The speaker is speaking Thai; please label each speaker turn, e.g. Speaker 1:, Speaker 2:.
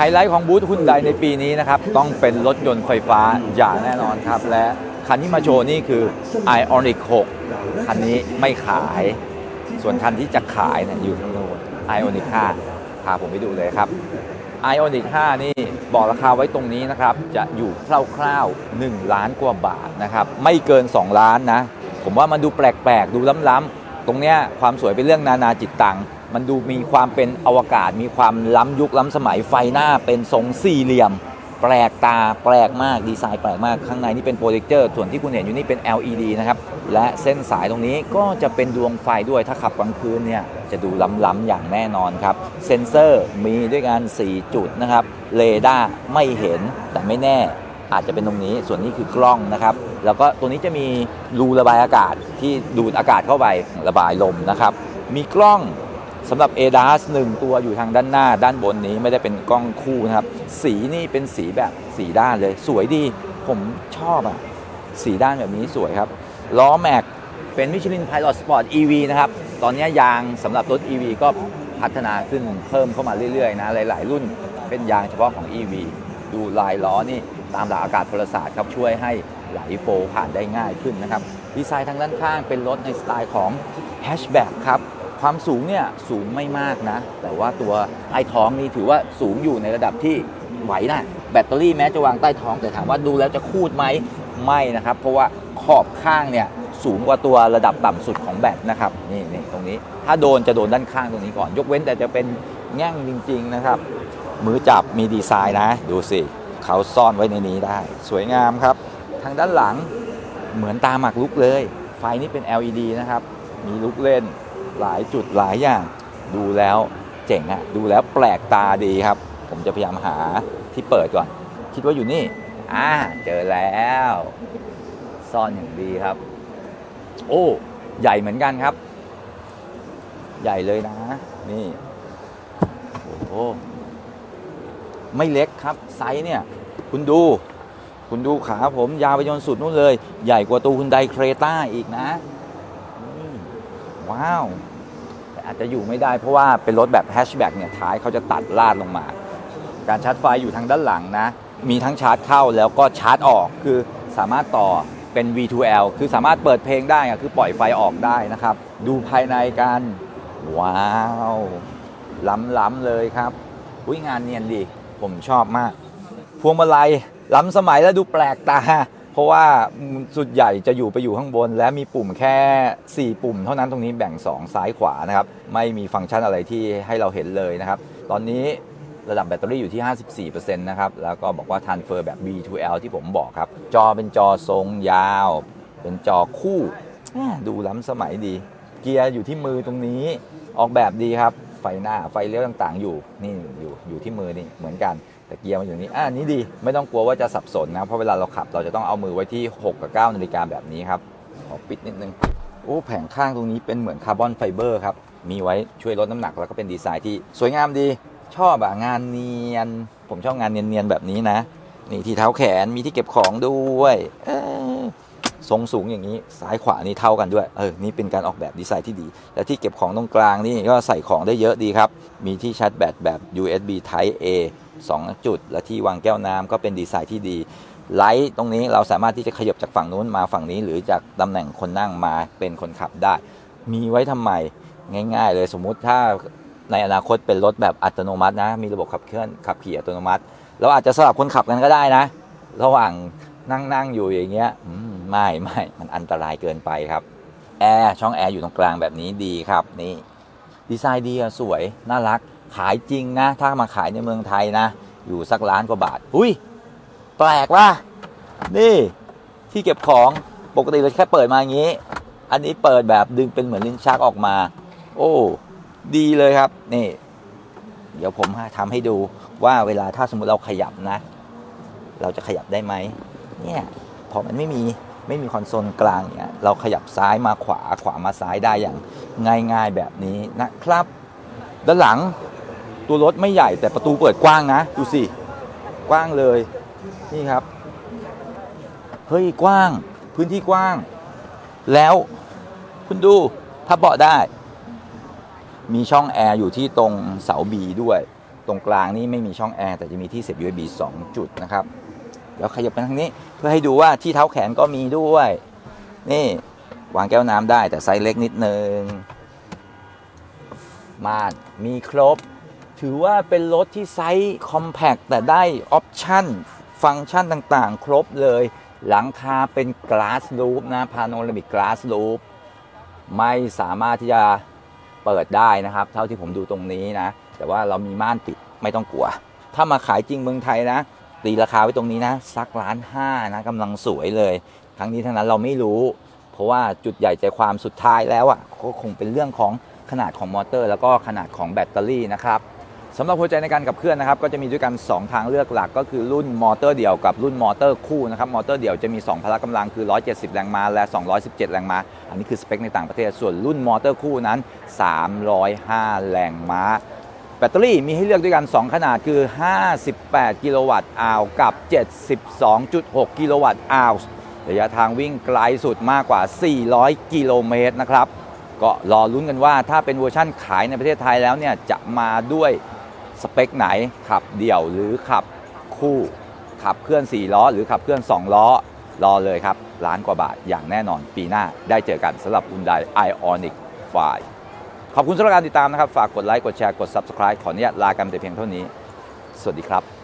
Speaker 1: ไฮไลท์ของบูธฮุนไดในปีนี้นะครับ ต้องเป็นรถยนต์ไฟฟ้าอย่างแน่นอนครับ และคันที่มาโชว์นี่คือ Ioniq 6คันนี้ไม่ขาย ส่วนคันที่จะขายเนี่ยอยู่ข้างโน้น Ioniq 5พาผมไปดูเลยครับ Ioniq 5นี่บอกราคาไว้ตรงนี้นะครับ จะอยู่คร่าวๆ 1 ล้านกว่าบาทนะครับ ไม่เกิน 2 ล้านนะ ผมว่ามันดูแปลกๆ ดูล้ำๆ ตรงเนี้ยความสวยเป็นเรื่องนานาจิตตัง มันดูมีความเป็นอวกาศ มีความล้ำยุคล้ำสมัยไฟหน้าเป็นทรงสี่เหลี่ยม แปลกตาแปลกมากดีไซน์แปลกมากข้างในนี่เป็นโปรเจคเตอร์ส่วนที่คุณเห็นอยู่นี่เป็น LED นะครับและเส้นสายตรงนี้ก็จะเป็นดวงไฟด้วยถ้าขับกลางคืนเนี่ยจะดูล้ำๆอย่างแน่นอนครับเซนเซอร์มีด้วยกัน4จุดนะครับเรดาร์ไม่เห็นแต่ไม่แน่อาจจะเป็นตรงนี้ส่วนนี้คือกล้องนะครับ แล้วก็ตัวนี้จะมีรูระบายอากาศที่ดูดอากาศเข้าไประบายลมนะครับ มีกล้อง สำหรับ ADAS 1 ตัวอยู่ทางด้านหน้า ด้านบนนี้ไม่ได้เป็นกล้องคู่นะครับ สีนี่เป็นสีแบบสีด้านเลย สวยดีผมชอบอะสีด้านแบบนี้สวยครับ ล้อแม็กเป็น Michelin Pilot Sport EV นะครับ ตอนนี้ยางสำหรับรถ EV ก็พัฒนาขึ้นเพิ่มเข้ามาเรื่อยๆนะ หลาย ๆ รุ่นเป็นยางเฉพาะของ EV ดูลายล้อนี่ตามหลักอากาศพลศาสตร์ครับช่วยให้ไหลโฟลว์ผ่านได้ง่ายขึ้นนะครับ ดีไซน์ทางด้านข้างเป็นรถในสไตล์ของแฮชแบ็กครับ ความสูงเนี่ยสูงไม่มากนะ แต่ว่าตัวใต้ท้องนี่ถือว่าสูงอยู่ในระดับที่ไหวนะแบตเตอรี่แม้จะวางใต้ท้องแต่ถามว่าดูแล้วจะคูดไหมไม่นะครับ เพราะว่าขอบข้างเนี่ยสูงกว่าตัวระดับต่ำสุดของแบตนะครับนี่นี่ตรงนี้ ถ้าโดนจะโดนด้านข้างตรงนี้ก่อน ยกเว้นแต่จะเป็นแง่งจริง ๆนะครับ มือจับมีดีไซน์นะ ดูสิเขาซ่อนไว้ในนี้ได้ สวยงามครับ ทางด้านหลังเหมือนตาหมักลุกเลย ไฟนี่เป็น LED นะครับ มีลุกเล่น หลายจุดหลายอย่าง ดูแล้วเจ๋งอะดูแล้วแปลกตาดีครับ ผมจะพยายามหาที่เปิดก่อน คิดว่าอยู่นี่อ่าเจอแล้ว ซ่อนอย่างดีครับ โอ้ใหญ่เหมือนกันครับ ใหญ่เลยนะ นี่โอ้โหไม่เล็กครับ ไซส์เนี่ย คุณดู คุณดูขาผมยาวไปจนสุดนู่นเลย ใหญ่กว่าตัวคุณไดเครต้าอีกนะ ว้าว อาจจะอยู่ไม่ได้เพราะว่าเป็นรถแบบแฮชแบ็กเนี่ยท้ายเขาจะตัดลาดลงมา การชาร์จไฟอยู่ทางด้านหลังนะ มีทั้งชาร์จเข้าแล้วก็ชาร์จออกคือสามารถต่อเป็น V2L คือสามารถเปิดเพลงได้คือปล่อยไฟออกได้นะครับ ดูภายในกันว้าวล้ำๆเลยครับอุ้ยงานเนียนดี ผมชอบมาก พวงมาลัยล้ำสมัยแล้วดูแปลกตา ราะว่าสุดใหญ่จะอยู่ไปอยู่ข้างบน และมีปุ่มแค่ 4 ปุ่ม เท่านั้นตรงนี้แบ่ง 2 ซ้ายขวานะครับ ไม่มีฟังก์ชันอะไรที่ให้เราเห็นเลยนะครับ ตอนนี้ระดับแบตเตอรี่อยู่ที่ 54%นะครับ แล้วก็บอกว่าทันเฟอร์แบบ B2L ที่ผมบอกครับ จอเป็นจอทรงยาว เป็นจอคู่ ดูล้ำสมัยดี เกียร์อยู่ที่มือตรงนี้ ออกแบบดีครับ ไฟหน้า ไฟเลี้ยวต่างๆ อยู่ นี่อยู่อยู่ที่มือนี่เหมือนกัน แต่เกียร์มันอยู่นี้อ่านี้ดีไม่ต้องกลัวว่าจะสับสนนะเพราะเวลาเราขับเราจะต้องเอามือไว้ที่ 6 กับ 9 นาฬิกาแบบนี้ครับขอปิดนิดนึงโอ้แผงข้างตรงนี้เป็นเหมือนคาร์บอนไฟเบอร์ครับมีไว้ช่วยลดน้ำหนักแล้วก็เป็นดีไซน์ที่สวยงามดีชอบอะงานเนียน ผมชอบงานเนียนๆแบบนี้นะ นี่ที่เท้าแขนมีที่เก็บของด้วย เออ ทรงสูงอย่างนี้ซ้ายขวานี่เท่ากันด้วยเออนี่เป็นการออกแบบดีไซน์ที่ดี และที่เก็บของตรงกลางนี่ก็ใส่ของได้เยอะดีครับ มีที่ชาร์จแบตแบบ USB Type A 2 จุด และที่วางแก้วน้ำก็เป็นดีไซน์ที่ดีไลท์ตรงนี้เราสามารถที่จะขยับจากฝั่งนู้นมาฝั่งนี้หรือจากตำแหน่งคนนั่งมาเป็นคนขับได้ มีไว้ทำไมง่าย ๆ เลยสมมุติถ้าในอนาคตเป็นรถแบบอัตโนมัตินะ มีระบบขับเคลื่อนขับขี่อัตโนมัติ เราอาจจะสลับคนขับกันก็ได้นะ ระหว่าง นั่งนั่งอยู่อย่างเงี้ยไม่ไม่มันอันตรายเกินไปครับแอร์ช่องแอร์อยู่ตรงกลางแบบนี้ดีครับนี่ดีไซน์ดีอะสวยน่ารักขายจริงนะ ถ้ามาขายในเมืองไทยนะ อยู่สักล้านกว่าบาท อุ้ยแปลกว่ะนี่ที่เก็บของปกติเราแค่เปิดมาอย่างนี้ อันนี้เปิดแบบดึงเป็นเหมือนลิ้นชักออกมา โอ้ดีเลยครับนี่ เดี๋ยวผมทำให้ดูว่าเวลาถ้าสมมติเราขยับนะ เราจะขยับได้ไหม เนี่ยพอมันไม่มีไม่มีคอนโซลกลางเนี่ยเราขยับซ้ายมาขวาขวามาซ้ายได้อย่างง่ายๆแบบนี้นะครับ ด้านหลังตัวรถไม่ใหญ่แต่ประตูเปิดกว้างนะ ดูสิ กว้างเลยนี่ครับ เฮ้ยกว้างพื้นที่กว้าง แล้วคุณดูถ้าเบาะได้ มีช่องแอร์อยู่ที่ตรงเสาบีด้วย ตรงกลางนี่ไม่มีช่องแอร์แต่จะมีที่เสียบ USB 2 จุดนะครับ แล้วขยับไปทางนี้ เพื่อให้ดูว่าที่เท้าแขนก็มีด้วย นี่วางแก้วน้ำได้แต่ไซส์เล็กนิดนึงม่านมีครบ ถือว่าเป็นรถที่ไซส์คอมแพ t แต่ได้ออปชั่น ฟังก์ชันต่างๆ ครบเลย หลังคาเป็น Glass Roof นะ Panoramic Glass Roof ไม่สามารถที่จะเปิดได้นะครับ เท่าที่ผมดูตรงนี้นะ แต่ว่าเรามีม่านปิดไม่ต้องกลัว ถ้ามาขายจริงเมืองไทยนะ ตีราคาไว้ตรงนี้นะสักล้านห้านะกำลังสวยเลย ทั้งนี้ทั้งนั้นเราไม่รู้ เพราะว่าจุดใหญ่ใจความสุดท้ายแล้วอะก็คงเป็นเรื่องของขนาดของมอเตอร์ แล้วก็ขนาดของแบตเตอรี่นะครับสำหรับหัวใจในการขับเคลื่อนนะครับ ก็จะมีด้วยกัน 2 ทางเลือกหลักก็คือรุ่นมอเตอร์เดี่ยวกับรุ่นมอเตอร์คู่นะครับมอเตอร์เดี่ยวจะมี 2 พละกำลังคือ 170 แรงม้าและ 217 แรงม้า อันนี้คือสเปคในต่างประเทศ ส่วนรุ่นมอเตอร์คู่นั้น 305 แรงม้า แบตเตอรี่มีให้เลือกด้วยกัน 2 ขนาดคือ 58 กิโลวัตต์อาวกับ 72.6 กิโลวัตต์อาวระยะทางวิ่งไกลสุดมากกว่า 400 กิโลเมตรนะครับ ก็รอลุ้นกันว่าถ้าเป็นเวอร์ชั่นขายในประเทศไทยแล้วเนี่ยจะมาด้วยสเปคไหนขับเดี่ยวหรือขับคู่ขับเคลื่อน 4 ล้อ หรือขับเคลื่อน 2 ล้อ รอเลยครับ ล้านกว่าบาทอย่างแน่นอนปีหน้าได้เจอกันสำหรับ Hyundai Ioniq 5 ขอบคุณสำหรับการติดตามนะครับ ฝากกดไลค์ กดแชร์ กด Subscribe ขออนุญาตลากันแต่เพียงเท่านี้ สวัสดีครับ